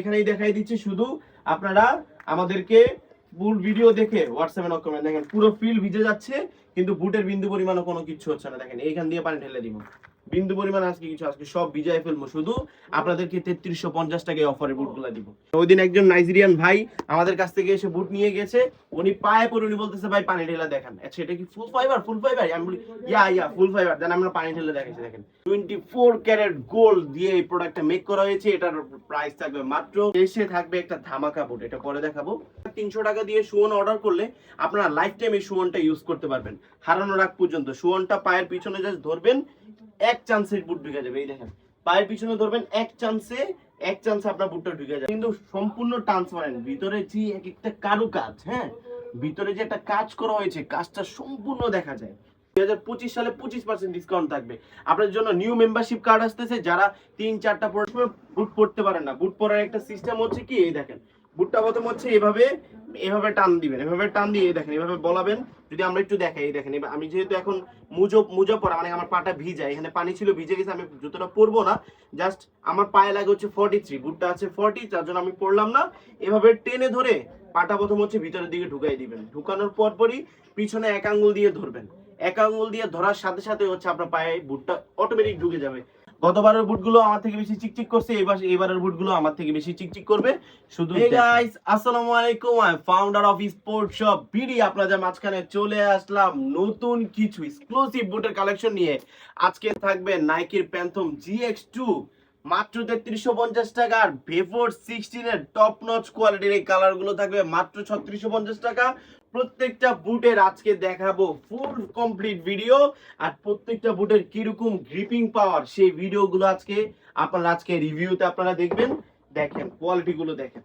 এখানেই দেখাই দিচ্ছি শুধু আপনারা আমাদেরকে ফুল ভিডিও দেখে হোয়াটসঅ্যাপে নক করবেন। দেখেন, পুরো ফিল ভিজে যাচ্ছে, কিন্তু বুটের বিন্দু পরিমাণও কোনো কিছু হচ্ছে না। দেখেন, এইখান দিয়ে পানি ঢেলে দিব। বিন্দু পরিমাণ আজকে কিছু, আজকে সব ভিজায় ফেলব। শুধু আপনাদেরকে তেত্রিশশো পঞ্চাশ টাকায় অফারে বুটগুলো দিব। ওই দিন একজন নাইজেরিয়ান ভাই আমাদের কাছ থেকে এসে বুট নিয়ে গেছে। উনি পায়ে পরে উনি বলতেছে, ভাই, পানি ঢেলা দেখান। আচ্ছা এটা কি ফুল ফাইবার ফুল ফাইবার আমি বলি ইয়া ইয়া ফুল ফাইবার দেন আমরা পানি ঢেলে দেখাচ্ছি, দেখেন। টোয়েন্টি ফোর ক্যারেট গোল্ড দিয়ে এই প্রোডাক্টটা মেক করা হয়েছে। এটার প্রাইস থাকবে মাত্র, এসে থাকবে একটা ধামাকা বুট এটা পরে দেখাবো। তিনশো টাকা দিয়ে সুয়ন অর্ডার করলে আপনারা লাইফ টাইম এই সুয়নটা ইউজ করতে পারবেন। হারানোর আগ পর্যন্ত। সুয়নটা পায়ের পিছনে জাস্ট ধরবেন এক চান্সে বুট ঢুকে যাবে, এই দেখেন। পায়ের পিছনে ধরবেন, এক চান্সে এক চান্সে আপনার বুটটা ঢুকে যাবে। কিন্তু সম্পূর্ণ ট্রান্সপারেন্ট ভিতরে যে এক একটা কারু কাজ হ্যাঁ? ভিতরে যে একটা কাজ করা হয়েছে, কাজটা সম্পূর্ণ দেখা যায়। দুই হাজার পঁচিশ সালে পঁচিশ পার্সেন্ট ডিসকাউন্ট থাকবে। আপনাদের জন্য নিউ মেম্বারশিপ কার্ড আসতেছে, যারা তিন, চারটা বুট পড়তে পারেন না। বুট পরার একটা সিস্টেম হচ্ছে কি, এই দেখেন। বুটটা প্রথম হচ্ছে এভাবে এভাবে টান দিবেন, এভাবে টান দিয়ে দেখেন, এভাবে বলাবেন। যদি আমরা একটু দেখাই দেখেন আমি যেহেতু এখন মুজো মুজো পরা মানে আমার পাটা ভিজা, এখানে পানি ছিল, ভিজে গেছে, আমি জুতোটা পরবো না। জাস্ট আমার পায়ে লাগে হচ্ছে ফর্টি থ্রি বুটটা আছে ফর্টি তার জন্য আমি পরলাম না। এভাবে টেনে ধরে পাটা প্রথম হচ্ছে ভিতরের দিকে ঢুকাই দিবেন। ঢুকানোর পর পরই পিছনে এক আঙ্গুল দিয়ে ধরবেন। এক আঙ্গুল দিয়ে ধরার সাথে সাথে হচ্ছে আপনার পায়ে বুটটা অটোমেটিক ঢুকে যাবে। গতবারের বুটগুলো আমার থেকে বেশি চিকচিক করছে এবার এবারের বুটগুলো আমার থেকে বেশি চিকচিক করবে। শুধু গাইস আসসালামু আলাইকুম। I founder of sport shop BD. আপনাদের মাঝখানে চলে আসলাম নতুন কিছু এক্সক্লুসিভ বুটের কালেকশন নিয়ে। আজকে থাকবে নাইকির প্যান্থম জিএক্স টু মাত্র তেত্রিশশো পঞ্চাশ টাকার ভেফোর সিক্সটিনের টপ নচ কোয়ালিটির এই কালারগুলো থাকবে মাত্র ছত্রিশশো পঞ্চাশ টাকা। প্রত্যেকটা বুটের আজকে দেখাবো ফুল কমপ্লিট ভিডিও আর প্রত্যেকটা বুটের কীরকম গ্রিপিং পাওয়ার সেই ভিডিওগুলো আজকে আপনারা আজকে রিভিউতে আপনারা দেখবেন। দেখেন কোয়ালিটি গুলো দেখেন।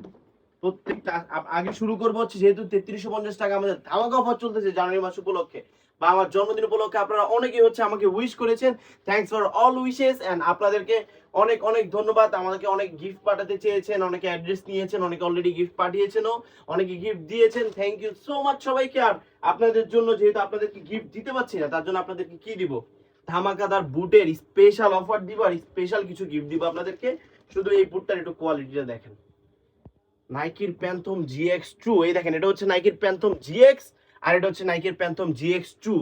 প্রত্যেকটা আগে শুরু করব হচ্ছে যেহেতু তেত্রিশশো পঞ্চাশ টাকা আমাদের ধামাকা অফার চলতেছে জানুয়ারি মাস উপলক্ষে। বা আমার জন্মদিন উপলক্ষে আপনারা অনেকেই হচ্ছে আমাকে উইশ করেছেন। Thanks for all wishes and আপনাদেরকে অনেক অনেক ধন্যবাদ। আমাদেরকে অনেক গিফট পাঠাতে চেয়েছেন, অনেকে অ্যাড্রেস নিয়েছেন, অনেকে অলরেডি গিফট পাঠিয়েছেনও, অনেকে গিফট দিয়েছেন। থ্যাংক ইউ সো মাচ সবাইকে। আর আপনাদের জন্য যেহেতু আপনাদেরকে গিফট দিতে পারছি না, তার জন্য আপনাদেরকে কি দিব? ধামাকাদার বুটের স্পেশাল অফার দিব আর স্পেশাল কিছু গিফট দিব আপনাদেরকে। শুধু এই বুটটার একটু কোয়ালিটিটা দেখেন। নাইকির প্যান্থম জিএক্স টু এই দেখেন, এটা হচ্ছে নাইকির প্যান্থম জিএক্স আর এটা হচ্ছে নাইকের phantom GX two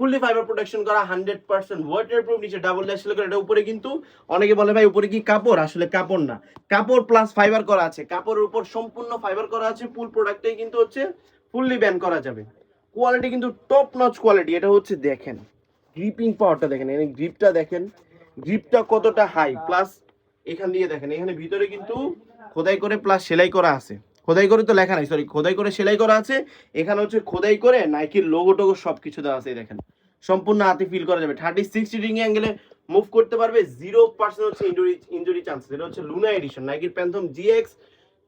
fully fiber protection করা হান্ড্রেড পার্সেন্ট ওয়াটার প্রুফ নিচে ডাবল ড্যাশ করে, এটা উপরে কিন্তু অনেকে বলে, ভাই, উপরে কি কাপড়? আসলে কাপড় না। কাপড় প্লাস ফাইবার করা আছে। কাপড়ের উপর সম্পূর্ণ ফাইবার করা আছে ফুল প্রোডাক্টটাই কিন্তু হচ্ছে ফুললি ব্যান করা যাবে। কোয়ালিটি কিন্তু টপ নচ কোয়ালিটি এটা হচ্ছে দেখেন গ্রিপিং পাওয়ারটা দেখেন এখানে গ্রিপটা দেখেন গ্রিপটা কতটা হাই প্লাস এখান দিয়ে দেখেন, এখানে ভিতরে কিন্তু খোদাই করে প্লাস সেলাই করা আছে। খোদাই করে তো লেখা নাই সরি খোদাই করে সেলাই করা আছে। এখানে হচ্ছে খোদাই করে নাইকির লোগো টোগো সব কিছু দেওয়া আছে দেখেন। সম্পূর্ণ হাতে ফিল করা যাবে। থার্টি সিক্স ডিগ্রি অ্যাঙ্গেলে মুভ করতে পারবে জিরো পার্সেন্ট হচ্ছে ইঞ্জুরি ইঞ্জুরি চান্স এটা হচ্ছে Luna edition নাইকির phantom GX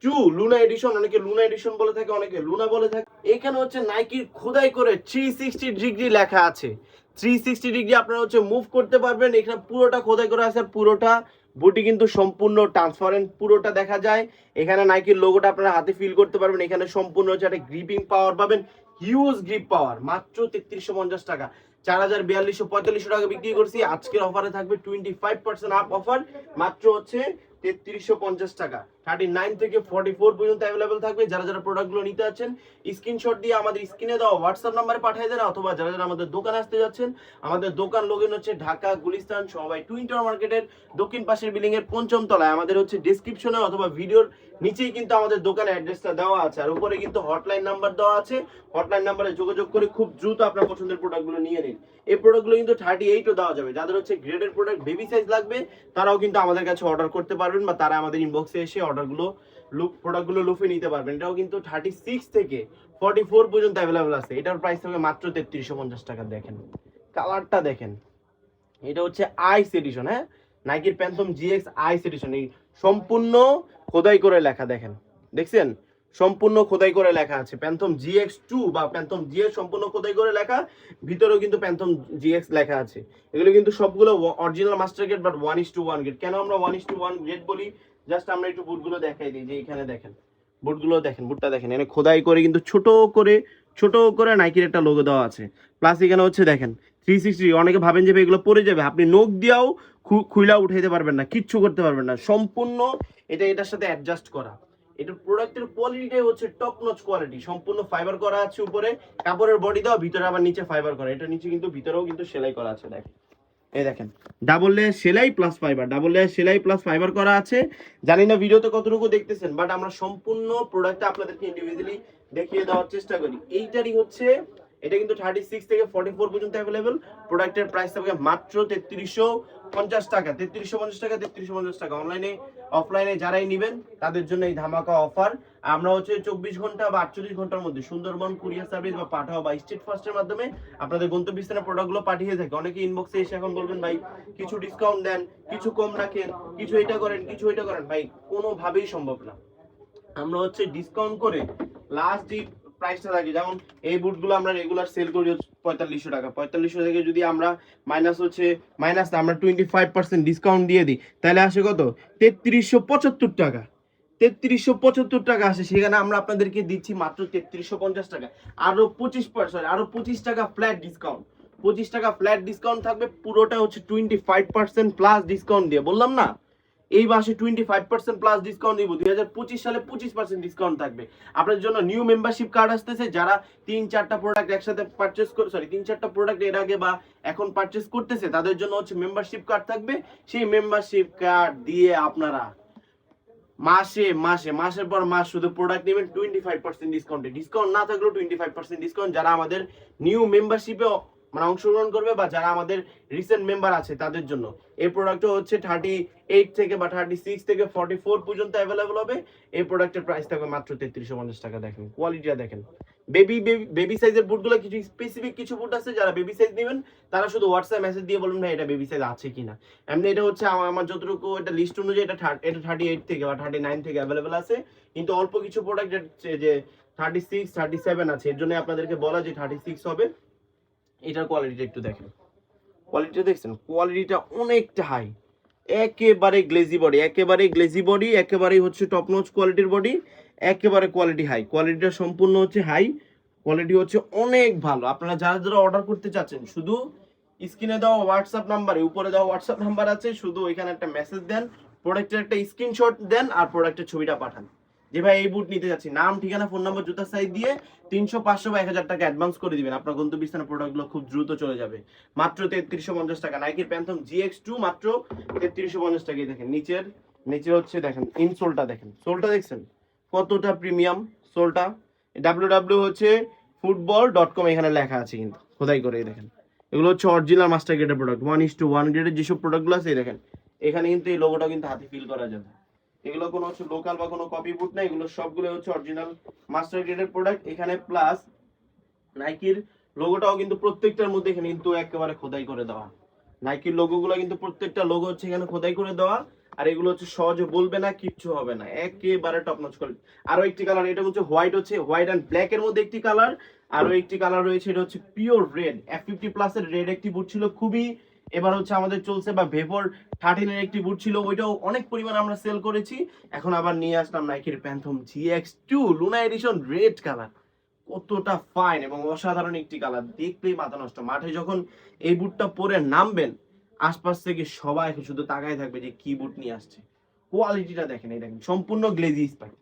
two Luna edition অনেকে লুনা এডিশন বলে থাকে, অনেকে লুনা বলে থাকে। এখানে হচ্ছে নাইকির খোদাই করে থ্রি সিক্সটি ডিগ্রি লেখা আছে। থ্রি সিক্সটি ডিগ্রি আপনারা হচ্ছে মুভ করতে পারবেন, এখানে পুরোটা খোদাই করে আছে, পুরোটা বুটি কিন্তু সম্পূর্ণ ট্রান্সপারেন্ট পুরোটা দেখা যায়। এখানে নাইকির লোগোটা আপনারা হাতে ফিল করতে পারবেন। এখানে সম্পূর্ণ হচ্ছে একটা গ্রিপিং পাওয়ার পাবেন হিউজ গ্রিপ পাওয়ার মাত্র তেত্রিশশো পঞ্চাশ টাকা। চার হাজার বিয়াল্লিশশো পঁয়তাল্লিশশো টাকা বিক্রি করছি। আজকের অফারে থাকবে twenty five percent up offer মাত্র হচ্ছে তেত্রিশশো পঞ্চাশ টাকা। থার্টি নাইন থেকে ফর্টি ফোর পর্যন্ত অ্যাভেলেবেল থাকবে। যারা যারা প্রোডাক্টগুলো নিতে যাচ্ছেন স্ক্রিনশট দিয়ে আমাদের স্ক্রিনে দেওয়া হোয়াটসঅ্যাপ নাম্বারে পাঠিয়ে দেন, অথবা যারা যারা আমাদের দোকানে আসতে যাচ্ছেন, আমাদের দোকান লোকেন হচ্ছে ঢাকা, গুলিস্তান, সবাই টুইন্টার মার্কেটের দক্ষিণ পাশের বিল্ডিং এর পঞ্চম তলায়। আমাদের হচ্ছে ডিসক্রিপশনে অথবা ভিডিওর নিচেই কিন্তু আমাদের দোকানের অ্যাড্রেসটা দেওয়া আছে। আর উপরে কিন্তু হটলাইন নাম্বার দেওয়া আছে। হটলাইন নাম্বারে যোগাযোগ করে খুব দ্রুত আপনার পছন্দের প্রোডাক্টগুলো নিয়ে নিন। এই প্রোডাক্টগুলো কিন্তু থার্টি এইটও দেওয়া যাবে। যাদের হচ্ছে গ্রেডের প্রোডাক্ট বেবি সাইজ লাগবে, তারাও কিন্তু আমাদের কাছে অর্ডার করতে পারবেন বা তারা আমাদের ইনবক্সে এসে অর্ডারগুলো লুক প্রোডাক্টগুলো লুফে নিতে পারবেন। এটাও কিন্তু থার্টি সিক্স থেকে ফর্টি ফোর পর্যন্ত অ্যাভেলেবেল আছে। এটার প্রাইস থাকবে মাত্র তেত্রিশশো পঞ্চাশ টাকা, দেখেন। কালারটা দেখেন। এটা হচ্ছে আইস এডিশন হ্যাঁ? নাইকির প্যান্থম জিএক্স আইস এডিশন এই সম্পূর্ণ খোদাই করে লেখা, দেখেন। দেখছেন? সম্পূর্ণ খোদাই করে লেখা আছে। প্যান্থম জিএক্স টু বা প্যান্থম জিএক্স সম্পূর্ণ খোদাই করে লেখা, ভিতরেও কিন্তু প্যান্থম জিএক্স লেখা আছে। এগুলো কিন্তু সবগুলো original master grade but one is to one grade কেন আমরা one is to one grade বলি? জাস্ট আমরা একটু বুটগুলো দেখাই দিই, যে এখানে দেখেন। বুটগুলো দেখেন, বুটটা দেখেন এখানে খোদাই করে কিন্তু ছোট করে ছোট করে নাইকির একটা লোগো দেওয়া আছে। প্লাস এখানে হচ্ছে দেখেন থ্রি সিক্সটি অনেকে ভাবেন যে এগুলো পরে যাবে, আপনি নখ দিয়াও খুইলা উঠাইতে পারবেন না, কিচ্ছু করতে পারবেন না। সম্পূর্ণ এটা, এটার সাথে অ্যাডজাস্ট করা। এটার প্রোডাক্টের কোয়ালিটিটাই হচ্ছে টপ নচ কোয়ালিটি সম্পূর্ণ ফাইবার করা আছে উপরে, কাপড়ের বডি দেওয়া ভিতরে আবার নিচে ফাইবার করা। এটা নিচে কিন্তু, ভিতরেও কিন্তু সেলাই করা আছে, দেখেন। এই দেখেন ডাবল লেয়ার সেলাই প্লাস ফাইবার ডাবল লেয়ার সেলাই প্লাস ফাইবার করা আছে। জানি না ভিডিওতে কতটুকু দেখতেছেন বাট আমরা সম্পূর্ণ প্রোডাক্টটা আপনাদেরকে ইন্ডিভিজুয়ালি দেখিয়ে দেওয়ার চেষ্টা করি। এইটারই হচ্ছে, এটা কিন্তু থার্টি সিক্স থেকে ফর্টি ফোর পর্যন্ত অ্যাভেলেবেল প্রোডাক্টের প্রাইস থাকবে মাত্র তেত্রিশশো পঞ্চাশ টাকা, তেত্রিশশো পঞ্চাশ টাকা, তেত্রিশশো পঞ্চাশ টাকা। অনলাইনে অফলাইনে যারাই নেবেন, তাদের জন্য এই ধামাকা অফার আমরা হচ্ছে চব্বিশ ঘণ্টা বা আটচল্লিশ ঘণ্টার মধ্যে সুন্দরবন কুরিয়ার সার্ভিস বা পাঠাও বা স্টেট ফার্স্টের মাধ্যমে আপনাদের গন্তব্যস্থানে প্রোডাক্টগুলো পাঠিয়ে থাকে। অনেকে ইনবক্সে এসে এখন বলবেন, ভাই, কিছু ডিসকাউন্ট দেন, কিছু কম রাখেন, কিছু এটা করেন, কিছু এটা করেন। ভাই, কোনোভাবেই সম্ভব না। আমরা হচ্ছে ডিসকাউন্ট করে লাস্ট যে প্রাইসটা থাকে, যেমন এই বুটগুলো আমরা রেগুলার সেল করি পঁয়তাল্লিশশো টাকা। পঁয়তাল্লিশশো থেকে যদি আমরা মাইনাস হচ্ছে মাইনাস আমরা টোয়েন্টি ফাইভ পার্সেন্ট ডিসকাউন্ট দিয়ে দিই, তাহলে আসে কত? তেত্রিশশো পঁচাত্তর টাকা। তেত্রিশশো পঁচাত্তর টাকা আসে, সেখানে আমরা আপনাদেরকে দিচ্ছি মাত্র তেত্রিশশো পঞ্চাশ টাকা। আরও পঁচিশ পার্সেন্ট আরও পঁচিশ টাকা ফ্ল্যাট ডিসকাউন্ট পঁচিশ টাকা ফ্ল্যাট ডিসকাউন্ট থাকবে, পুরোটা হচ্ছে twenty five percent plus discount দিয়ে, বললাম না? এই মাসে twenty five percent plus discount দিব দুই হাজার পঁচিশ সালে পঁচিশ পার্সেন্ট ডিসকাউন্ট থাকবে। আপনাদের জন্য নিউ মেম্বারশিপ কার্ড আসতেছে, যারা তিন চারটা প্রোডাক্ট একসাথে পারচেস সরি তিন চারটা প্রোডাক্টের আগে বা এখন পারচেস করতেছে, তাদের জন্য হচ্ছে মেম্বারশিপ কার্ড থাকবে। সেই মেম্বারশিপ কার্ড দিয়ে আপনারা মাসে মাসে, মাসের পর মাস শুধু প্রোডাক্ট নেবেন টোয়েন্টি ফাইভ পার্সেন্ট ডিসকাউন্টে ডিসকাউন্ট না থাকলেও টোয়েন্টি ফাইভ পার্সেন্ট ডিসকাউন্ট যারা আমাদের নিউ মেম্বারশিপে মানে অংশগ্রহণ করবে বা যারা আমাদের রিসেন্ট মেম্বার আছে তাদের জন্য। এই প্রোডাক্টটা হচ্ছে থার্টি এইট থেকে বা থার্টি সিক্স থেকে ফর্টি ফোর পর্যন্ত অ্যাভেলেবল হবে। এই প্রোডাক্টের প্রাইস থাকবে মাত্র তেত্রিশশো পঞ্চাশ টাকা দেখেন কোয়ালিটিটা দেখেন। বেবি বেবি সাইজের বুটগুলো কিছু স্পেসিফিক কিছু বুট আছে যারা বেবি সাইজ নেবেন, তারা শুধু হোয়াটসঅ্যাপ মেসেজ দিয়ে বলুন ভাই, এটা বেবি সাইজ আছে কিনা? এমনি এটা হচ্ছে আমার যতটুকু এটা লিস্ট অনুযায়ী এটা এটা থার্টি এইট থেকে বা থার্টি নাইন থেকে অ্যাভেলেবেল আছে। কিন্তু অল্প কিছু প্রোডাক্ট যে থার্টি সিক্স থার্টি সেভেন আছে, এর জন্য আপনাদেরকে বলা যে থার্টি সিক্স হবে। এটার কোয়ালিটিটা একটু দেখেন। কোয়ালিটিটা দেখছেন? কোয়ালিটিটা অনেকটা হাই একেবারে গ্লেজি বডি একেবারে গ্লেজি বডি একেবারে হচ্ছে টপ নচ কোয়ালিটির বডি একেবারে কোয়ালিটি হাই কোয়ালিটিটা সম্পূর্ণ হচ্ছে হাই কোয়ালিটি হচ্ছে অনেক ভালো। আপনারা যারা যারা অর্ডার করতে চাচ্ছেন, শুধু স্ক্রিনে দেওয়া হোয়াটসঅ্যাপ নাম্বারে উপরে দেওয়া হোয়াটসঅ্যাপ নাম্বার আছে, শুধু এখানে একটা মেসেজ দেন প্রোডাক্টের একটা স্ক্রিনশট দেন, আর প্রোডাক্টের ছবিটা পাঠান। যে ভাই এই বুট নিতে যাচ্ছি, নাম, ঠিকানা ফোন নাম্বার জুতার সাইজ দিয়ে তিনশো, পাঁচশো বা এক হাজার টাকা অ্যাডভান্স করে দিবেন। আপনার গন্তব্যস্থানের প্রোডাক্টগুলো খুব দ্রুত চলে যাবে। মাত্র তেত্রিশশো পঞ্চাশ টাকা। নাইকির প্যান্থম জিএক্স টু মাত্র তেত্রিশশো পঞ্চাশ টাকায় দেখেন। নিচের নিচে হচ্ছে দেখেন ইনসোলটা দেখেন। সোলটা দেখছেন? কতটা প্রিমিয়াম সোলটা ডাব্লিউ ডাব্লিউ হচ্ছে ফুটবল ডট কম এখানে লেখা আছে কিন্তু। খোদাই করে দেখেন। এগুলো হচ্ছে অরিজিনাল মাস্টার গ্রেডের product one is to one গ্রেডের যেসব প্রোডাক্টগুলো আছে দেখেন। এখানে কিন্তু এই লোগোটা কিন্তু হাতে ফিল করা যাবে। এগুলো কোনো হচ্ছে লোকাল বা কোনো কপি বুট না এগুলো সবগুলো হচ্ছে অরিজিনাল মাস্টার গ্রেডের প্রোডাক্ট এখানে প্লাস নাইকির লোগোটাও কিন্তু প্রত্যেকটার মধ্যে এখানে কিন্তু একেবারে খোদাই করে দেওয়া। নাইকির লোগোগুলো কিন্তু প্রত্যেকটা লোগো হচ্ছে এখানে খোদাই করে দেওয়া। আর এগুলো হচ্ছে সহজে বলবে না, কিচ্ছু হবে না, একেবারে টপ নচ করে আরও একটি কালার এটা হচ্ছে হোয়াইট হচ্ছে হোয়াইট অ্যান্ড ব্ল্যাক এর মধ্যে একটি কালার আরও একটি কালার রয়েছে, এটা হচ্ছে pure red F fifty plus এর রেড একটি বুট ছিল, খুবই এবার হচ্ছে আমাদের চলছে বা ভেপর থার্টিনের একটি বুট ছিল, ওইটাও অনেক পরিমাণ আমরা সেল করেছি। এখন আবার নিয়ে আসলাম নাইকির Phantom G X two Luna edition red colour কতটা ফাইন এবং অসাধারণ একটি কালার দেখলেই মাথা নষ্ট। মাঠে যখন এই বুটটা পরে নামবেন, আশপাশ থেকে সবাই শুধু তাকায় থাকবে যে কি বুট নিয়ে আসছে। কোয়ালিটিটা দেখেন, এই দেখেন, সম্পূর্ণ গ্লেজি স্পাইক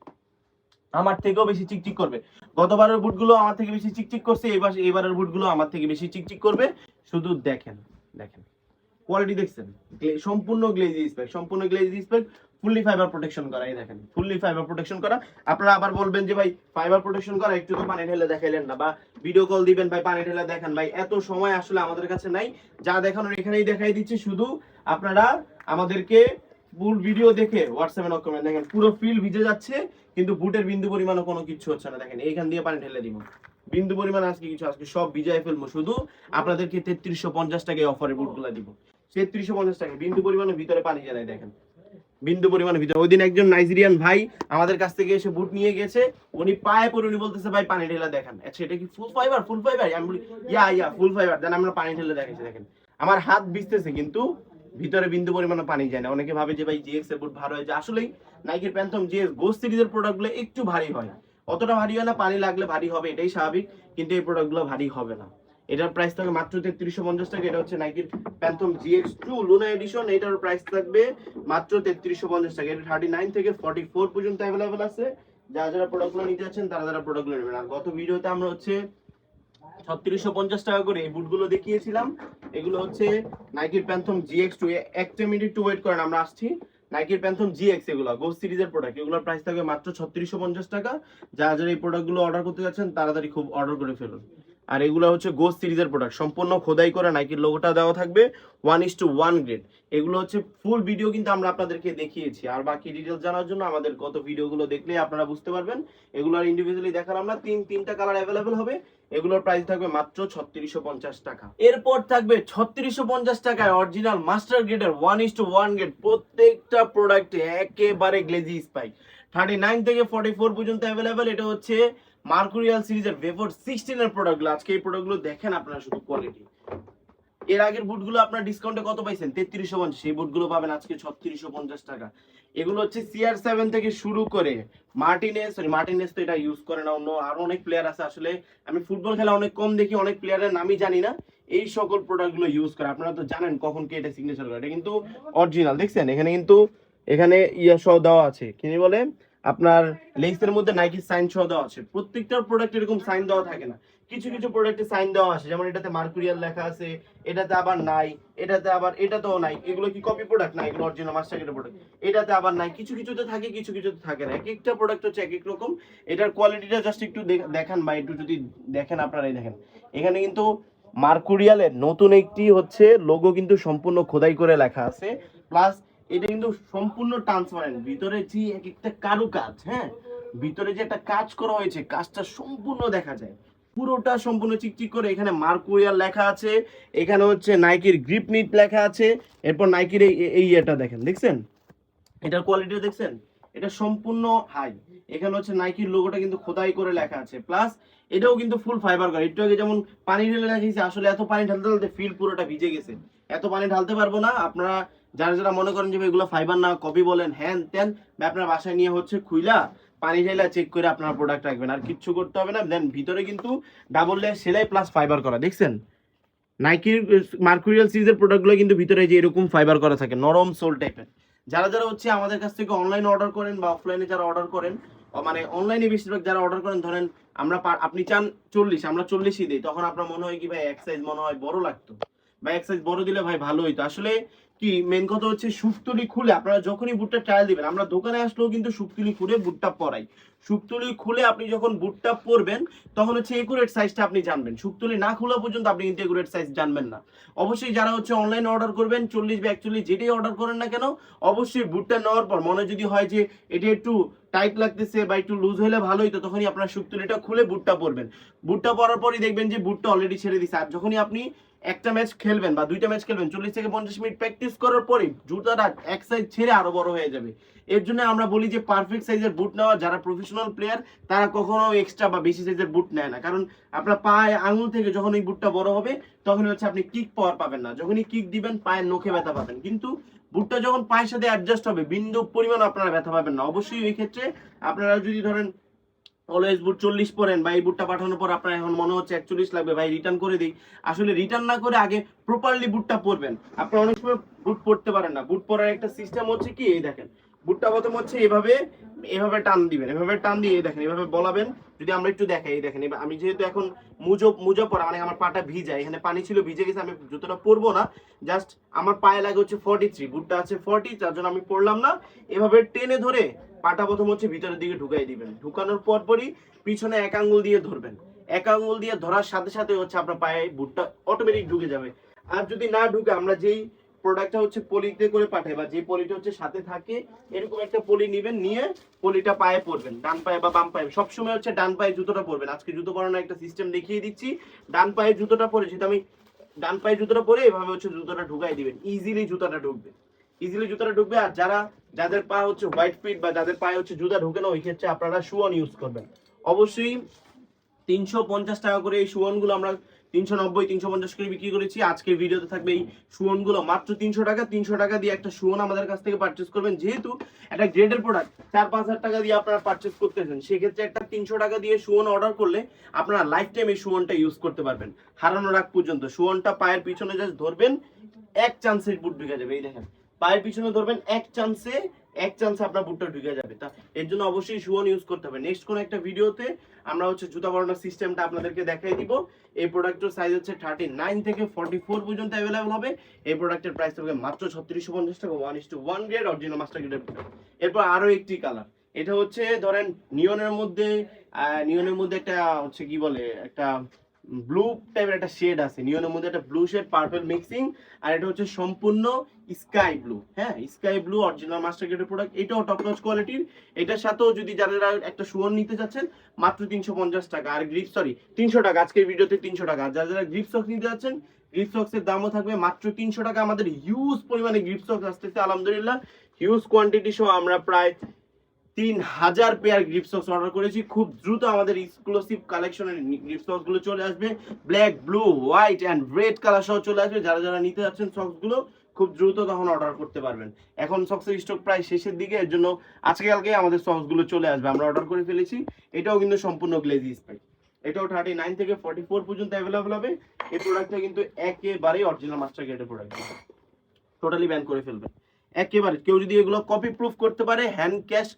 আমার থেকেও বেশি চিকচিক করবে। গতবারের বুটগুলো আমার থেকে বেশি চিকচিক করছে, এবার এবারের বুটগুলো আমার থেকে বেশি চিকচিক করবে। শুধু দেখেন দেখেন। কোয়ালিটি দেখছেন? সম্পূর্ণ গ্লেজি স্পেক সম্পূর্ণ glazy spec fully fibre protection করা, এই দেখেন ফুললি ফাইবার প্রোটেকশন করা। আপনারা আবার বলবেন যে, ভাই ফাইবার প্রোটেকশন করা একটু তো পানি ঢেলে দেখাইলেন না বা ভিডিও কল দিবেন, ভাই, পানি ঢেলে দেখেন, ভাই, এত সময় আসলে আমাদের কাছে নাই। যা দেখানোর এখানেই দেখাই দিচ্ছি, শুধু আপনারা আমাদেরকে ফুল ভিডিও দেখে হোয়াটসঅ্যাপে নক করবেন। দেখেন, পুরো ফিল ভিজে যাচ্ছে, কিন্তু বুটের বিন্দু পরিমাণও কোনো কিছু হচ্ছে না। দেখেন, এইখান দিয়ে পানি ঢেলে দিব। বিন্দু পরিমাণ আজকে কিছু, আজকে সব ভিজায় ফেলব। শুধু আপনাদেরকে তেত্রিশশো পঞ্চাশ টাকায় অফারে বুটগুলো দিব। পঞ্চাশ টাকা। বিন্দু পরিমাণের ভিতরে পানি দেখেন। বিন্দু পরিমাণের ভিতরে। ওই দিন একজন নাইজেরিয়ান ভাই আমাদের কাছ থেকে এসে বুট নিয়ে গেছে। উনি পায়ে পরে উনি বলতেছে, ভাই, পানি দেখেন। আচ্ছা এটা কি ফুল ফাইবার ফুল ফাইবার আমি বলি, ইয়া ইয়া ফুল ফাইবার দেন আমরা পানি ঢেলে দেখেন। আমার হাত ভিজতেছে, কিন্তু ভিতরে বিন্দু পরিমাণে পানি যায় না। অনেকে ভাবে যে, ভাই জিএক্স এর বুট ভালো হয়। যে, আসলেই নাইকের প্যান্থম জিএক্স গোস সিরিজের প্রোডাক্টগুলো একটু ভারী হয়। অতটা ভারী হয় না, পানি লাগলে ভারী হবে, এটাই স্বাভাবিক। কিন্তু এই প্রোডাক্টগুলো ভারী হবে না। এটার প্রাইস থাকবে মাত্র তেত্রিশশো পঞ্চাশ টাকা, এটা হচ্ছে নাইকির Phantom GX two Luna edition এটার প্রাইস থাকবে মাত্র তেত্রিশশো পঞ্চাশ টাকা। এটা থার্টি নাইন থেকে ফর্টি ফোর পর্যন্ত অ্যাভেলেবেল আছে। যারা যারা প্রোডাক্টগুলো নিতে যাচ্ছেন, তারা যারা প্রোডাক্টগুলো নেবেন। আর গত ভিডিওতে আমরা হচ্ছে ছত্রিশশো পঞ্চাশ টাকা করে এই বুটগুলো দেখিয়েছিলাম। এগুলো হচ্ছে নাইকির প্যান্থম জিএক্স টু একটা মিনিট টু ওয়েট করেন, আমরা আসছি। নাইকির প্যান্থম জিএক্স এগুলো গো সিরিজের প্রোডাক্ট এগুলোর প্রাইস থাকবে মাত্র ছত্রিশশো পঞ্চাশ টাকা। যারা যারা এই প্রোডাক্টগুলো অর্ডার করতে যাচ্ছেন, তাড়াতাড়ি খুব অর্ডার করে ফেলুন। আর এগুলো হচ্ছে গোস সিরিজের প্রোডাক্ট সম্পূর্ণ খোদাই করে নাইকির লোগোটা দেওয়া থাকবে। One is to one grade এগুলো হচ্ছে ফুল ভিডিও কিন্তু আমরা আপনাদেরকে দেখিয়েছি। আর বাকি ডিটেলস জানার জন্য আমাদের গত ভিডিওগুলো দেখলে আপনারা বুঝতে পারবেন। এগুলো আর ইন্ডিভিজুয়ালি দেখালাম না। তিন, তিনটা কালার অ্যাভেলেবেল হবে। এগুলোর প্রাইস থাকবে মাত্র ছত্রিশশো টাকা। এরপর থাকবে ছত্রিশশো পঞ্চাশ টাকায় অরিজিনাল মাস্টার গ্রেডের one is to one grade প্রত্যেকটা প্রোডাক্টে একেবারে গ্লেজি স্পাইক থার্টি নাইন থেকে ফর্টি ফোর পর্যন্ত অ্যাভেলেবেল এটা হচ্ছে মার্কুরিয়াল সিরিজের ভেভোর সিক্সটিনের প্রোডাক্টগুলো আজকে এই প্রোডাক্টগুলো দেখেন আপনারা শুধু কোয়ালিটি এর আগের বুটগুলো আপনার ডিসকাউন্টে কত পাইছেন? তেত্রিশশো পঞ্চাশ। সেই বুটগুলো পাবেন আজকে ছত্রিশশো পঞ্চাশ টাকা। এগুলো হচ্ছে সিআর সেভেন থেকে শুরু করে মার্টিনেস সরি মার্টিনেস তো এটা ইউজ করে না, অন্য আরও অনেক প্লেয়ার আছে আসলে। আমি ফুটবল খেলা অনেক কম দেখি, অনেক প্লেয়ারের নামই জানি না। এই সকল প্রোডাক্টগুলো ইউজ করে। আপনারা তো জানেন কখন কে এটা সিগনেচার করে। এটা কিন্তু অরিজিনাল দেখছেন? এখানে কিন্তু, এখানে ইয়া সহ দেওয়া আছে। কি বলে? আপনার লেন্সের মধ্যে নাইকি সাইন সহ দেওয়া আছে। প্রত্যেকটা প্রোডাক্ট এরকম সাইন দেওয়া থাকে না। কিছু কিছু প্রোডাক্টে সাইন দেওয়া আছে, যেমন এটাতে মার্কুরিয়াল লেখা আছে, এটাতে আবার নাই, এটাতে আবার, এটাতেও নাই, এগুলো কি কপি প্রোডাক্ট না, এগুলো অরিজিনাল মাস্টার প্রোডাক্ট এটাতে আবার নাই, কিছু কিছুতে থাকে, কিছু কিছুতে থাকে না। এক একটা প্রোডাক্ট হচ্ছে এক এক রকম। এটার কোয়ালিটিটা জাস্ট একটু দেখ- দেখান বা একটু যদি দেখেন আপনারাই দেখেন। এখানে কিন্তু মার্কুরিয়ালের নতুন একটি হচ্ছে লোগো কিন্তু সম্পূর্ণ খোদাই করে লেখা আছে। প্লাস এটা কিন্তু সম্পূর্ণ ট্রান্সপারেন্ট ভিতরে যে এক একটা কারুকাজ হ্যাঁ? ভিতরে যে একটা কাজ করা হয়েছে, কাজটা সম্পূর্ণ দেখা যায়। পুরোটা সম্পূর্ণ চিকচিক করে এখানে মার্কুরিয়াল লেখা আছে, এখানে হচ্ছে নাইকির গ্রিপ নিট লেখা আছে, এরপর নাইকির এই ইয়েটা দেখেন, দেখছেন? এটার কোয়ালিটিও দেখছেন? এটা সম্পূর্ণ হাই। এখানে হচ্ছে নাইকির লোগোটা কিন্তু খোদাই করে লেখা আছে। প্লাস এটাও কিন্তু ফুল ফাইবার করে একটু আগে যেমন পানি ঢেলে রাখিয়েছে আসলে এত পানি ঢালতে ঢালতে ফিল পুরোটা ভিজে গেছে। এত পানি ঢালতে পারব না। আপনারা যারা যারা মনে করেন যে এগুলো ফাইবার না, কপি বলেন, হ্যান ত্যান আপনার বাসায় নিয়ে হচ্ছে খুইলা পানি ঢেলা চেক করে আপনার প্রোডাক্ট রাখবেন। আর কিচ্ছু করতে হবে না। দেন ভিতরে কিন্তু ডাবল লেয়ার সেলাই প্লাস ফাইবার করা। দেখছেন? নাইকির মার্কুরিয়াল সিরিজের প্রোডাক্টগুলো কিন্তু ভিতরে যে এরকম ফাইবার করা থাকে, নরম সোল টাইপের যারা যারা হচ্ছে আমাদের কাছ থেকে অনলাইনে অর্ডার করেন বা অফলাইনে যারা অর্ডার করেন মানে অনলাইনে বেশিরভাগ যারা অর্ডার করেন, ধরেন আমরা আপনি চান চল্লিশ, আমরা চল্লিশই দিই। তখন আপনার মনে হয় কি ভাই, এক সাইজ মনে হয় বড় লাগতো। বা এক সাইজ বড় দিলে ভাই ভালো হইতো। আসলে কি? মেন কথা হচ্ছে সুপতুলি খুলে আপনারা যখনই বুটটা ট্রায়াল দিবেন, আমরা দোকানে আসলেও কিন্তু সুপতুলি খুলে বুটটা পরাই। সুপতুলি খুলে আপনি যখন বুটটা পরবেন, তখন হচ্ছে একুরেট সাইজটা আপনি জানবেন। সুপতুলি না খোলা পর্যন্ত আপনি কিন্তু একুরেট সাইজ জানবেন না। অবশ্যই যারা হচ্ছে অনলাইনে অর্ডার করবেন, চল্লিশ বা একচল্লিশ যেটাই অর্ডার করেন না কেন, অবশ্যই বুটটা নেওয়ার পর মনে যদি হয় যে এটা একটু টাইট লাগতেছে বা একটু লুজ হলে ভালো হইতো, তখনই আপনার সুপতুলিটা খুলে বুটটা পরবেন। বুটটা পরার পরই দেখবেন যে বুটটা অলরেডি ছেড়ে দিছে। আর যখনই আপনি একটা ম্যাচ খেলবেন বা দুইটা ম্যাচ খেলবেন, চল্লিশ থেকে পঞ্চাশ মিনিট প্র্যাকটিস করার পরে জুতাটা এক সাইজ ছেড়ে আরও বড় হয়ে যাবে। এর জন্য আমরা বলি যে পারফেক্ট সাইজের বুট নেওয়া, যারা প্রফেশনাল প্লেয়ার তারা কখনো এক্সট্রা বা বেশি সাইজের বুট নেয় না। কারণ আপনার পায়ে আঙুল থেকে যখন এই বুটটা বড় হবে, তখন হচ্ছে আপনি কিক পাওয়ার পাবেন না। যখনই কিক দিবেন, পায়ের নখে ব্যথা পাবেন। কিন্তু বুটটা যখন পায়ের সাথে অ্যাডজাস্ট হবে, বিন্দু পরিমাণ আপনারা ব্যথা পাবেন না। অবশ্যই এই ক্ষেত্রে আপনারা যদি ধরেন অলওয়েজ বুট চল্লিশ পরেন বা এই বুটটা পাঠানোর পর আপনার এখন মনে হচ্ছে একচল্লিশ লাগবে, ভাই রিটার্ন করে দিই। আসলে রিটার্ন না করে আগে প্রপারলি বুটটা পরবেন আপনার অনেক সময় বুট পরতে পারেন না। বুট পরার একটা সিস্টেম হচ্ছে কি, এই দেখেন বুটটা প্রথম হচ্ছে এভাবে এভাবে টান দিবেন, এভাবে টান দিয়ে দেখেন, এভাবে বলাবেন। যদি আমরা একটু দেখাই, এই দেখেন আমি যেহেতু এখন মুজো মুজো পরা মানে আমার পাটা ভিজা, এখানে পানি ছিল, ভিজে গেছে, আমি জুতোটা পরবো না। জাস্ট আমার পায়ে লাগে হচ্ছে ফর্টি থ্রি বুটটা আছে ফর্টি তার জন্য আমি পরলাম না। এভাবে টেনে ধরে পাটা প্রথম হচ্ছে ভিতরের দিকে ঢুকাই দিবেন। ঢুকানোর পর পরই পিছনে এক আঙ্গুল দিয়ে ধরবেন। এক আঙ্গুল দিয়ে ধরার সাথে সাথে হচ্ছে আপনার পায়ে বুটটা অটোমেটিক ঢুকে যাবে। আর যদি না ঢুকে, আমরা যেই প্রোডাক্টটা হচ্ছে পলিতে করে পাঠাই বা যে পলিটা হচ্ছে সাথে থাকে, এরকম একটা পলি নেবেন, নিয়ে পলিটা পায়ে পরবেন ডান পায়ে বা বাম পায়ে। সবসময় হচ্ছে ডান পায়ে জুতোটা পরবেন। আজকে জুতো পরানোর একটা সিস্টেম দেখিয়ে দিচ্ছি। ডান পায়ে জুতোটা পরে, যেহেতু আমি ডান পায়ে জুতোটা পরে, এভাবে হচ্ছে জুতোটা ঢুকাই দিবেন। ইজিলি জুতোটা ঢুকবে। ইজিলি জুতাটা ঢুকবে, আর যারা, যাদের পা হচ্ছে হোয়াইট ফিট বা যাদের পায়ে হচ্ছে জুতা ঢুকে না, ওই ক্ষেত্রে আপনারা শুয়ন ইউজ করবেন। অবশ্যই তিনশো পঞ্চাশ টাকা করে এই শুয়নগুলো আমরা তিনশো নব্বই, তিনশো পঞ্চাশ করে বিক্রি করেছি। আজকের ভিডিওতে থাকবে এই সুয়নগুলো মাত্র তিনশো টাকা তিনশো টাকা দিয়ে একটা সুয়ন আমাদের কাছ থেকে পারচেস করবেন। যেহেতু একটা গ্রেডের প্রোডাক্ট চার পাঁচ হাজার টাকা দিয়ে আপনারা পারচেস করতেছেন সেক্ষেত্রে একটা তিনশো টাকা দিয়ে সুয়ন অর্ডার করলে আপনারা লাইফ টাইম এই সুয়নটা ইউজ করতে পারবেন। হারানোর আগ পর্যন্ত। সুয়নটা পায়ের পিছনে জাস্ট ধরবেন, এক চান্সে বুট ঢুকে যাবে। এই দেখেন, পায়ের পিছনে ধরবেন, এক চান্সে এক চান্স আপনার বুটটা ঢুকে যাবে। তা এর জন্য অবশ্যই সুয়ন ইউজ করতে হবে। নেক্সট কোন একটা ভিডিওতে আমরা হচ্ছে জুতা পরানোর সিস্টেমটা আপনাদেরকে দেখাই দিব। এই প্রোডাক্টের সাইজ হচ্ছে থার্টি নাইন থেকে ফর্টি ফোর পর্যন্ত অ্যাভেলেবল হবে। এই প্রোডাক্টের প্রাইস থাকবে মাত্র ছত্রিশশো পঞ্চাশ টাকা। One is to one grade original master গ্রেডের এরপর আরও একটি কালার এটা হচ্ছে ধরেন নিয়নের মধ্যে নিয়নের মধ্যে একটা হচ্ছে কি বলে? একটা ব্লু টাইপের একটা শেড আছে, নিয়নের মধ্যে একটা ব্লু শেড, পার্পল মিক্সিং, আর এটা হচ্ছে সম্পূর্ণ স্কাই ব্লু হ্যাঁ স্কাই ব্লু অরিজিনাল মাস্টার গ্রেডের প্রোডাক্ট এটাও টপ নচ কোয়ালিটির এটার সাথেও যদি যারা একটা সুয়ন নিতে যাচ্ছেন, মাত্র তিনশো পঞ্চাশ টাকা, আর গ্রিপ সরি তিনশো টাকা, আজকের ভিডিওতে তিনশো টাকা। যারা যারা গ্রিপ সক্স নিতে যাচ্ছেন গ্রিপ সক্সের দামও থাকবে মাত্র তিনশো টাকা। আমাদের হিউজ পরিমাণে গ্রিপ সক্স আসতেছে, আলহামদুলিল্লাহ। হিউজ কোয়ান্টিটি সহ আমরা প্রায় তিন হাজার পেয়ার গ্রিপ সক্স অর্ডার করেছি। খুব দ্রুত আমাদের এক্সক্লুসিভ কালেকশনের গ্রিপ সক্সগুলো চলে আসবে। Black blue white and red colour সহ চলে আসবে। যারা যারা নিতে যাচ্ছেন সক্সগুলো, খুব দ্রুত তখন অর্ডার করতে পারবেন। এখন সক্সের স্টক প্রায় শেষের দিকে, এর জন্য আজকে কালকে আমাদের সক্সগুলো চলে আসবে। আমরা অর্ডার করে ফেলেছি। এটাও কিন্তু সম্পূর্ণ গ্লেজি স্পাইক এটাও থার্টি নাইন থেকে ফর্টি ফোর পর্যন্ত অ্যাভেলেবল হবে। এই প্রোডাক্টটা কিন্তু একেবারেই অরিজিনাল মাস্টার গ্রেডের প্রোডাক্ট টোটালি ব্যান করে ফেলবে। একেবারে। কেউ যদি এগুলো কপি প্রুফ করতে পারে হ্যান্ড ক্যাশ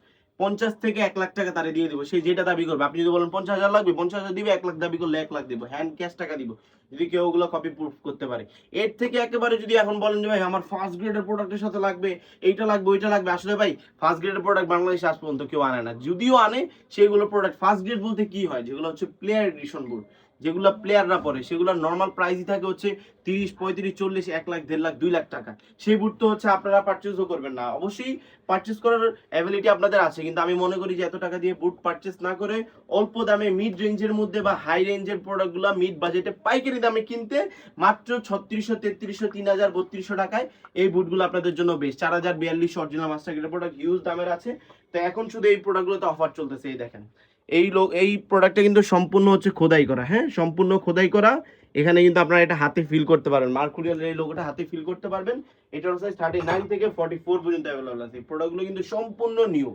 পঞ্চাশ থেকে এক লাখ টাকা তারে দিয়ে দিব। সে যেটা দাবি করবে, আপনি যদি বলেন পঞ্চাশ হাজার লাগবে, পঞ্চাশ হাজার দিবে, এক লাখ দাবি করলে এক লাখ দিব। হ্যান্ড ক্যাশ টাকা দিব। যদি কেউ ওগুলো কপি প্রুফ করতে পারে। এর থেকে একেবারে যদি এখন বলেন যে, ভাই, আমার ফার্স্ট গ্রেডের প্রোডাক্টের সাথে লাগবে, এইটা লাগবে, ওইটা লাগবে। আসলে ভাই ফার্স্ট গ্রেডের প্রোডাক্ট বাংলাদেশে আজ পর্যন্ত কেউ আনে না। যদিও আনে, সেগুলো প্রোডাক্ট ফার্স্ট গ্রেড বলতে কি হয়? যেগুলো হচ্ছে প্লেয়ার এডিশন বুট যেগুলো প্লেয়াররা পরে সেগুলো নর্মাল প্রাইসই থাকে হচ্ছে তিরিশ, পঁয়ত্রিশ, চল্লিশ, এক লাখ, দেড় লাখ, দুই লাখ টাকা। সেই বুট তো হচ্ছে আপনারা পারচেজও করবেন না। অবশ্যই পারচেস করার অ্যাবিলিটি আপনাদের আছে, কিন্তু আমি মনে করি যে এত টাকা দিয়ে বুট পারচেস না করে অল্প দামে মিড রেঞ্জের মধ্যে বা হাই রেঞ্জের প্রোডাক্টগুলো মিড বাজেটে পাইকারি দামে কিনতে মাত্র ছত্রিশশো, তেত্রিশশো, তিন হাজার, বত্রিশশো টাকায় এই বুটগুলো আপনাদের জন্য বেশ চার হাজার বিয়াল্লিশ অরিজিনাল মাস্টার প্রোডাক্ট হিউজ দামের আছে। তো এখন শুধু এই প্রোডাক্টগুলোতে অফার চলতেছে, এই দেখেন। এই লোক, এই প্রোডাক্টটা কিন্তু সম্পূর্ণ হচ্ছে খোদাই করা। হ্যাঁ সম্পূর্ণ খোদাই করা। এখানে কিন্তু আপনারা এটা হাতে ফিল করতে পারবেন। মার্কুরিয়ালের এই লোগোটা হাতে ফিল করতে পারবেন। এটার সাইজ থার্টি নাইন থেকে ফর্টি ফোর পর্যন্ত অ্যাভেলেবল আছে। প্রোডাক্টগুলো কিন্তু সম্পূর্ণ নিউ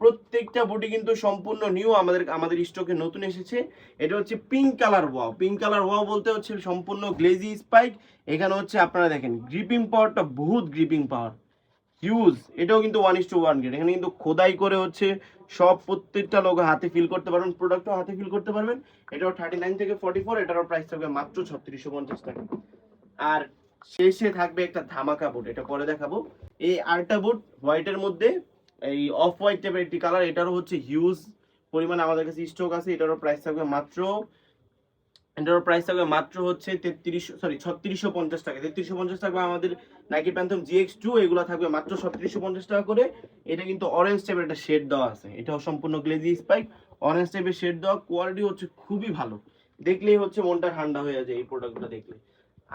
প্রত্যেকটা বডি কিন্তু সম্পূর্ণ নিউ আমাদের আমাদের স্টকে নতুন এসেছে। এটা হচ্ছে pink colour wow pink colour wow বলতে হচ্ছে সম্পূর্ণ গ্লেজি স্পাইক এখানে হচ্ছে আপনারা দেখেন গ্রিপিং পাওয়ারটা বহুত গ্রিপিং পাওয়ার হিউজ এটাও কিন্তু one is to one grade এখানে কিন্তু খোদাই করে হচ্ছে সব প্রত্যেকটা লোক হাতে ফিল করতে পারবেন প্রোডাক্টও হাতে ফিল করতে পারবেন। এটাও থার্টি নাইন থেকে ফর্টি ফোর এটারও প্রাইস থাকবে মাত্র ছত্রিশশো পঞ্চাশ টাকা। আর শেষে থাকবে একটা ধামাকা বুট এটা পরে দেখাবো। এই আরেকটা বুট হোয়াইটের মধ্যে এই অফ হোয়াইট টাইপের একটি কালার এটারও হচ্ছে হিউজ পরিমাণ আমাদের কাছে স্টক আছে, এটারও প্রাইস থাকবে মাত্র এটারও প্রাইস থাকবে মাত্র হচ্ছে তেত্রিশশো সরি ছত্রিশশো পঞ্চাশ টাকা। তেত্রিশশো পঞ্চাশ টাকা আমাদের নাইকি প্যান্থম জিএক্স টু এগুলো থাকবে মাত্র ছত্রিশশো পঞ্চাশ টাকা করে। এটা কিন্তু অরেঞ্জ টাইপের একটা শেড দেওয়া আছে। এটাও সম্পূর্ণ গ্লেজি স্পাইক অরেঞ্জ টাইপের শেড দেওয়া কোয়ালিটি হচ্ছে খুবই ভালো। দেখলেই হচ্ছে মনটা ঠান্ডা হয়ে যায় এই প্রোডাক্টগুলো দেখলে।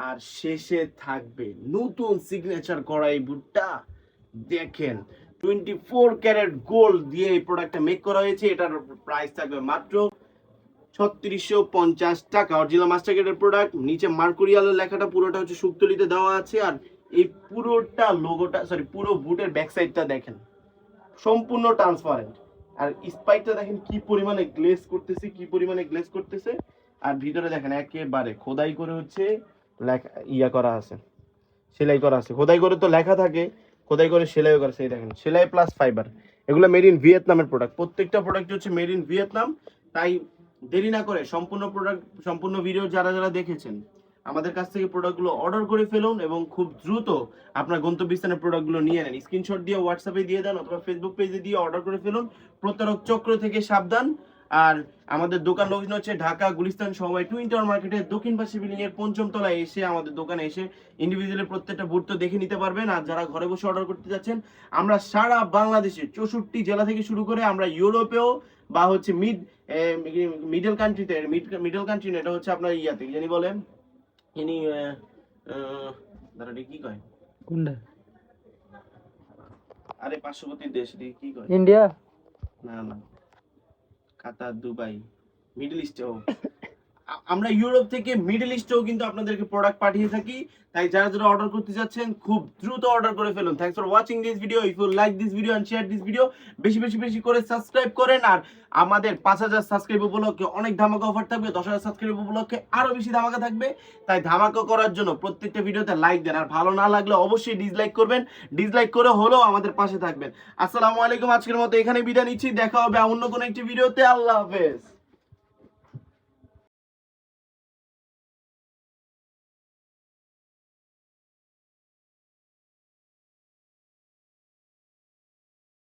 আর শেষে থাকবে নতুন সিগনেচার করা এই বুটটা। দেখেন টোয়েন্টি ফোর ক্যারেট গোল্ড দিয়ে এই প্রোডাক্টটা মেক করা হয়েছে। এটার প্রাইস থাকবে মাত্র ছত্রিশশো পঞ্চাশ টাকা। অরিজিনাল মাস্টার গ্রেডের প্রোডাক্ট নিচে মার্কুরিয়ালের লেখাটা পুরোটা হচ্ছে সুক্তলিতে দেওয়া আছে, আর এই পুরোটা লোগোটা সরি পুরো বুটের ব্যাক সাইডটা দেখেন। সম্পূর্ণ ট্রান্সপারেন্ট আর স্পাইকটা দেখেন কি পরিমাণে গ্লেজ করতেছে, কি পরিমাণে গ্লেজ করতেছে। আর ভিতরে দেখেন একেবারে খোদাই করে হচ্ছে লেখা, ইয়া করা আছে। সেলাই করা আছে। খোদাই করে তো লেখা থাকে, খোদাই করে সেলাই করা সেই দেখেন, সেলাই প্লাস ফাইবার এগুলো মেড ইন ভিয়েতনামের প্রোডাক্ট প্রত্যেকটা প্রোডাক্ট হচ্ছে মেড ইন ভিয়েতনাম তাই দেরি না করে সম্পূর্ণ প্রোডাক্ট সম্পূর্ণ ভিডিও যারা যারা দেখেছেন, আমাদের কাছ থেকে প্রোডাক্টগুলো অর্ডার করে ফেলুন এবং খুব দ্রুত আপনার গন্তব্যস্থানের প্রোডাক্টগুলো নিয়ে নেন। স্ক্রিনশট দিয়ে হোয়াটসঅ্যাপে দিয়ে দেন অথবা ফেসবুক পেজে দিয়ে অর্ডার করে ফেলুন। প্রতারক চক্র থেকে সাবধান। আর আমাদের দোকান লোকেশন হচ্ছে ঢাকা গুলিস্তান সবাই টুইন টাওয়ার মার্কেটের দক্ষিণ পাশে বিল্ডিং এর পঞ্চম তলায় এসে আমাদের দোকানে এসে ইন্ডিভিজুয়ালের প্রত্যেকটা বুট তো দেখে নিতে পারবেন। আর যারা ঘরে বসে অর্ডার করতে যাচ্ছেন, আমরা সারা বাংলাদেশে চৌষট্টি জেলা থেকে শুরু করে আমরা ইউরোপেও বা হচ্ছে মিড মিডল কান্ট্রিতে মিডল কান্ট্রি না এটা হচ্ছে আপনার ইয়াতে জানি বলেন? ইনি দাঁড়াটি কি কয়? কোনটা? আরে পার্শ্ববর্তী দেশ দিয়ে কি কয়? ইন্ডিয়া? না না কাতার দুবাই মিডল ইস্টে ও আমরা ইউরোপ থেকে মিডল ইস্টেও কিন্তু আপনাদেরকে প্রোডাক্ট পাঠিয়ে থাকি। তাই যারা যারা অর্ডার করতে যাচ্ছেন, খুব দ্রুত অর্ডার করে ফেলুন। Thanks for watching this video if you like this video and share this video বেশি বেশি বেশি করে সাবস্ক্রাইব করেন। আর আমাদের পাঁচ হাজার সাবস্ক্রাইব উপলক্ষে অনেক ধামাকা অফার থাকবে। দশ হাজার সাবস্ক্রাইব উপলক্ষে আরও বেশি ধামাকা থাকবে। তাই ধামাকা করার জন্য প্রত্যেকটা ভিডিওতে লাইক দেন। আর ভালো না লাগলে অবশ্যই ডিসলাইক করবেন। ডিসলাইক করে হলেও আমাদের পাশে থাকবেন। আসসালামু আলাইকুম। আজকের মতো এখানে বিদায় নিচ্ছি। দেখা হবে অন্য কোনো একটি ভিডিওতে আল্লাহ হাফেজ।